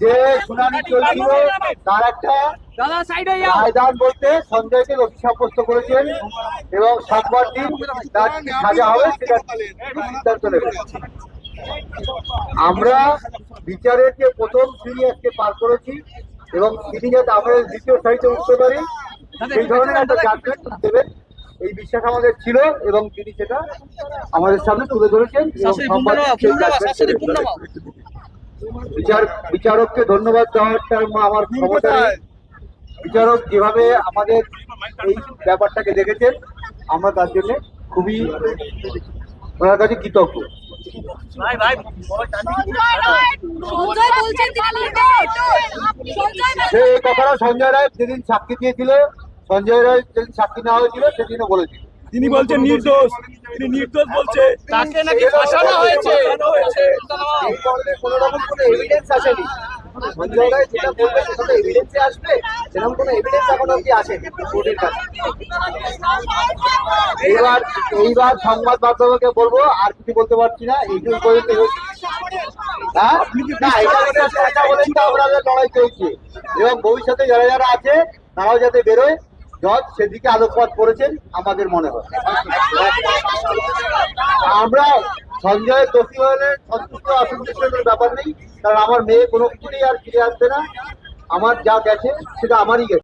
যে তার একটা বলতে সঞ্জয়কে করেছেন এবং আমরা বিচারের যে প্রথম শ্রেণি আজকে পার করেছি এবং তিনি যাতে আমাদের দ্বিতীয় সাইডে উঠতে পারি। সেই ধরনের একটা দেবেন। এই বিশ্বাস আমাদের ছিল এবং তিনি সেটা আমাদের সামনে তুলে ধরেছেন। বিচার বিচারককে ধন্যবাদ দেওয়াটা আমার ক্ষমতা বিচারক যেভাবে আমাদের এই ব্যাপারটাকে দেখেছেন আমরা তার জন্য খুবই ওনার কাছে কৃতজ্ঞ। কথাটা সঞ্জয় রায় যেদিন সাক্ষী দিয়েছিল সঞ্জয় রায় যেদিন সাক্ষী নেওয়া হয়েছিল সেদিনও বলেছিল। তিনি বলছেন নির্দোষ। তিনি নির্দোষ বলছে। তাকে নাকি ফাঁসানো হয়েছে? কোনো রকম কোনো এভিডেন্স আসেনি। সঞ্জয় রায় যেটা বলবে সেটা তো এভিডেন্সে আসবে। সেরকম কোনো এভিডেন্স এখন অব্দি আসেনি কোর্টের কাছে। এইবার এইবার সংবাদ মাধ্যমকে বলব আর কিছু বলতে পারছি না এইটুকু পর্যন্ত হয়েছে। হ্যাঁ? না, এটা বলে বলেই তো আমাদের লড়াই চলছে। এবং ভবিষ্যতে যারা যারা আছে তারাও যাতে বেরোয়। জজ সেদিকে আলোকপাত করেছেন, আমাদের মনে হয়। আমরা সঞ্জয় দোষী হলে সন্তুষ্ট অসন্তুষ্টের ব্যাপার নেই, কারণ আমার মেয়ে কোনো কিছুতেই আর ফিরে আসবে না। আমার যা গেছে, সেটা আমারই গেছে।